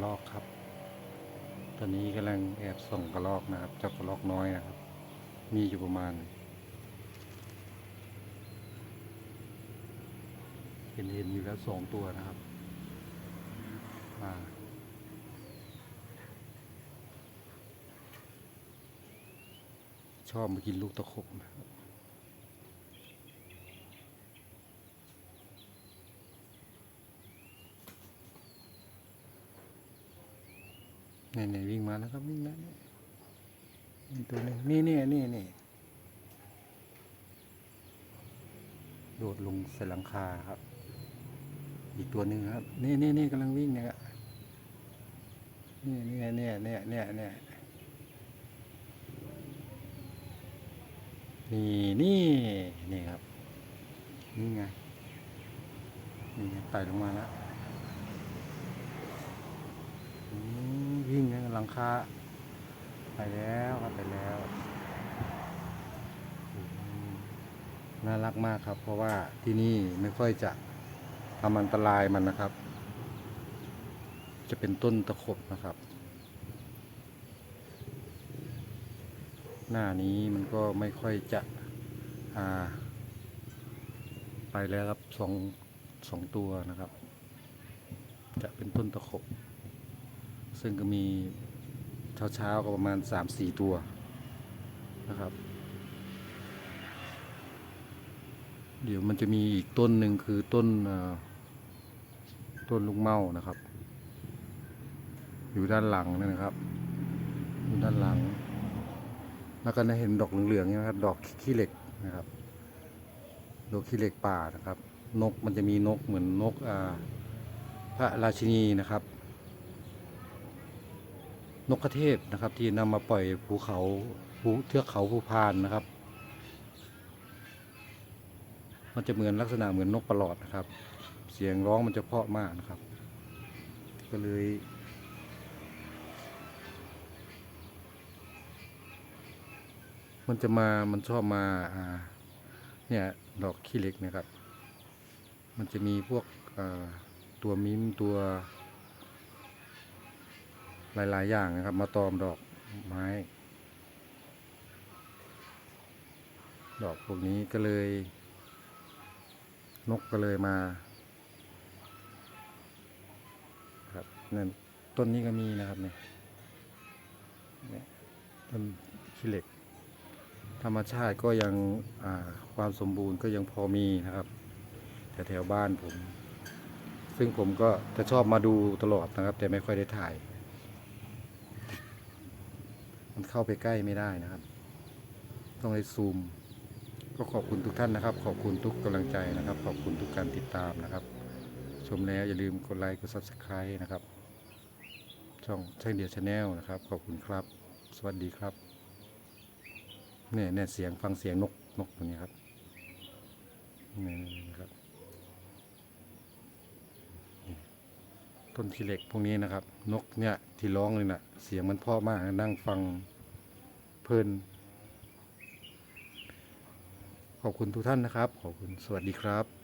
กระลอกครับ ตอนนี้กำลังแอบส่องกระลอกนะครับ เจ้ากระลอกน้อยนะครับ มีอยู่ประมาณ เห็นเห็นอยู่แล้วสองตัวนะครับมาชอบมากินลูกตะขบนะครับ นี่นี่วิ่งมาแล้วครับวิ่งแล้วนี่นี่ตัวหนึงนี่นี่นี่นี่โดดลงใส่หลังคาครับ อีกตัวหนึ่งครับ นี่นี่นี่กำลังวิ่งเนี่ยครับนี่เนี่ยเนี่ยเนี่ยเนี่ยเนี่ยนี่นี่นี่ครับ นี่ไงนี่ไงไต่ลงมาแล้วอืมวิ่งนะห ลังคาไปแล้วครับไปแล้วน่ารักมากครับ เพราะว่าที่นี่ไม่ค่อยจะทำอันตรายมันนะครับ จะเป็นต้นตะขบนะครับ หน้านี้มันก็ไม่ค่อยจะอ่า ไปแล้วครับสองสองตัวนะครับ จะเป็นต้นตะขบ ซึ่งก็มีเช้าๆก็ประมาณสามสี่ตัวนะครับ เดี๋ยวมันจะมีอีกต้นหนึ่งคือต้นต้นลูกเมานะครับ อยู่ด้านหลังนั่นะครับอยู่ด้านหลัง แล้วก็ได้เห็นดอกเหลืองๆนี่นะครับ ดอกขี้เหล็กนะครับ ดอกขี้เหล็กป่านะครับ นกมันจะมีนกเหมือนนกอ่าพระราชินีนะครับ นกกระเทศนะครับ ที่นำมาปล่อยภูเขาภูเทือกเขาภูพานนะครับ มันจะเหมือนลักษณะเหมือนนกประหลอดนะครับ เสียงร้องมันจะเพาะมากนะครับ ก็เลยมันจะมา มันชอบมา อ่า เนี่ย ดอกขี้เหล็กนะครับ มันจะมีพวกตัวมิมตัว หลาย ๆ อย่างนะครับ มาตอมดอกไม้ ดอกพวกนี้ก็เลย นกก็เลยมาครับนั่นต้นนี้ก็มีนะครับเนี่ยต้นขี้เหล็ก ธรรมชาติก็ยังความสมบูรณ์ก็ยังพอมีนะครับแถวแถวๆบ้านผม ซึ่งผมก็จะชอบมาดูตลอดนะครับ แต่ไม่ค่อยได้ถ่าย มันเข้าไปใกล้ไม่ได้นะครับ ต้องให้ซูม ก็ขอบคุณทุกท่านนะครับ ขอบคุณทุกกำลังใจนะครับ ขอบคุณทุกการติดตามนะครับ ชมแล้วอย่าลืมกดไลค์กด subscribe นะครับ ช่องช่างเดียวชาแนลนะครับ ขอบคุณครับ สวัสดีครับเนี่ยเนี่ยเสียงฟังเสียงนกนกตัวนี้ครับนี่นะครับนี่ต้นขี้เหล็กพวกนี้นะครับ นกเนี่ยที่ร้องเลยนะ่ะ เสียงมันเพราะมากนั่งฟัง เพลิน ขอบคุณทุกท่านนะครับ ขอบคุณ สวัสดีครับ